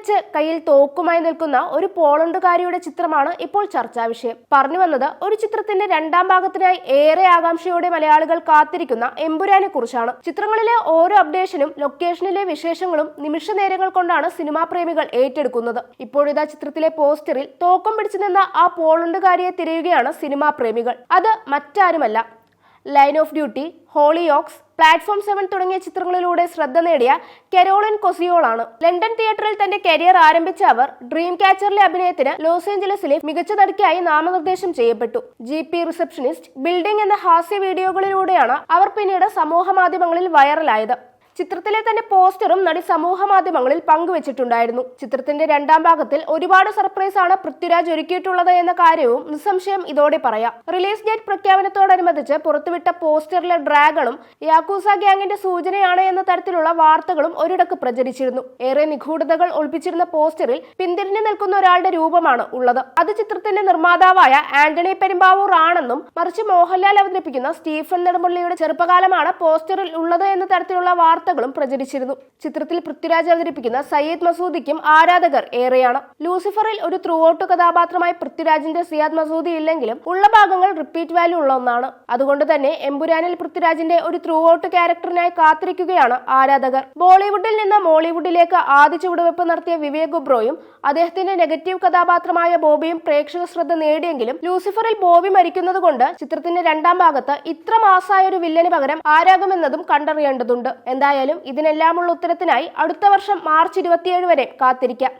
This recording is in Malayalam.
വെച്ച് കയ്യിൽ തോക്കുമായി നിൽക്കുന്ന ഒരു പോളണ്ടുകാരിയുടെ ചിത്രമാണ് ഇപ്പോൾ ചർച്ചാ വിഷയം. പറഞ്ഞു വന്നത് ഒരു ചിത്രത്തിന്റെ രണ്ടാം ഭാഗത്തിനായി ഏറെ ആകാംക്ഷയോടെ മലയാളികൾ കാത്തിരിക്കുന്ന എമ്പുരാനെ കുറിച്ചാണ്. ചിത്രങ്ങളിലെ ഓരോ അപ്ഡേഷനും ലൊക്കേഷനിലെ വിശേഷങ്ങളും നിമിഷ നേരങ്ങൾ കൊണ്ടാണ് സിനിമാ പ്രേമികൾ ഏറ്റെടുക്കുന്നത്. ഇപ്പോഴിതാ ചിത്രത്തിലെ പോസ്റ്ററിൽ തോക്കം പിടിച്ചു നിന്ന ആ പോളണ്ടുകാരിയെ തിരയുകയാണ് സിനിമാ പ്രേമികൾ. അത് മറ്റാരുമല്ല. Line of Duty Hollyoaks Platform Seven തുടങ്ങിയ ചിത്രങ്ങളിലൂടെ ശ്രദ്ധ നേടിയ കെരോളിൻ കൊസിയോളാണ്. ലണ്ടൻ തിയേറ്ററിൽ തന്റെ കരിയർ ആരംഭിച്ച അവർ ഡ്രീം ക്യാച്ചറിലെ അഭിനയത്തിന് ലോസ് ഏഞ്ചലസിലെ മികച്ച നടിക്കായി നാമനിർദ്ദേശം ചെയ്യപ്പെട്ടു. ജി പി റിസപ്ഷനിസ്റ്റ് ബിൽഡിംഗ് എന്ന ഹാസ്യ വീഡിയോകളിലൂടെയാണ് അവർ പിന്നീട് സമൂഹ മാധ്യമങ്ങളിൽ വൈറലായത്. ചിത്രത്തിലെ തന്നെ പോസ്റ്ററും നടി സമൂഹ മാധ്യമങ്ങളിൽ പങ്കുവച്ചിട്ടുണ്ടായിരുന്നു. ചിത്രത്തിന്റെ രണ്ടാം ഭാഗത്തിൽ ഒരുപാട് സർപ്രൈസ് ആണ് പൃഥ്വിരാജ് ഒരുക്കിയിട്ടുള്ളത് എന്ന കാര്യവും നിസ്സംശയം ഇതോടെ പറയാം. റിലീസ് ഡേറ്റ് പ്രഖ്യാപനത്തോടനുബന്ധിച്ച് പുറത്തുവിട്ട പോസ്റ്ററിലെ ഡ്രാഗണും യാക്കൂസ ഗ്യാങ്ങിന്റെ സൂചനയാണ് എന്ന തരത്തിലുള്ള വാർത്തകളും ഒരിടക്ക് പ്രചരിച്ചിരുന്നു. ഏറെ നിഗൂഢതകൾ ഒളിപ്പിച്ചിരുന്ന പോസ്റ്ററിൽ പിന്തിരിഞ്ഞു നിൽക്കുന്ന ഒരാളുടെ രൂപമാണ് ഉള്ളത്. അത് ചിത്രത്തിന്റെ നിർമ്മാതാവായ ആന്റണി പെരുമ്പാവൂർ ആണെന്നും മറിച്ച് മോഹൻലാൽ അവതരിപ്പിക്കുന്ന സ്റ്റീഫൻ നെടുമ്പള്ളിയുടെ ചെറുപ്പകാലമാണ് പോസ്റ്ററിൽ ഉള്ളത് എന്ന തരത്തിലുള്ള വാർത്തകളും പ്രചരിച്ചിരുന്നു. ചിത്രത്തിൽ പൃഥ്വിരാജ് അവതരിപ്പിക്കുന്ന സയ്യിദ് മസൂദിക്കും ആരാധകർ ഏറെയാണ്. ലൂസിഫറിൽ ഒരു ത്രൂ ഔട്ട് കഥാപാത്രമായി പൃഥ്വിരാജിന്റെ സിയാദ് മസൂദി ഇല്ലെങ്കിലും ഉള്ള ഭാഗങ്ങൾ റിപ്പീറ്റ് വാല്യൂ ഉള്ള ഒന്നാണ്. അതുകൊണ്ട് തന്നെ എമ്പുരാനിൽ പൃഥ്വിരാജിന്റെ ഒരു ത്രൂ ഔട്ട് ക്യാരക്ടറിനായി കാത്തിരിക്കുകയാണ് ആരാധകർ. ബോളിവുഡിൽ നിന്ന് മോളിവുഡിലേക്ക് ആദ്യ ചുവടുവെപ്പ് നടത്തിയ വിവേക് ഒബ്രോയും അദ്ദേഹത്തിന്റെ നെഗറ്റീവ് കഥാപാത്രമായ ബോബിയും പ്രേക്ഷക ശ്രദ്ധ നേടിയെങ്കിലും ലൂസിഫറിൽ ബോബി മരിക്കുന്നത് കൊണ്ട് ചിത്രത്തിന്റെ രണ്ടാം ഭാഗത്ത് ഇത്ര മാസായ ഒരു വില്ലന് പകരം ആരാകുമെന്നതും കണ്ടറിയേണ്ടതുണ്ട്. എന്തായാലും ഇതിനെല്ലാമുള്ള ഉത്തരത്തിനായി അടുത്ത വർഷം മാർച്ച് ഇരുപത്തിയേഴ് വരെ കാത്തിരിക്കാം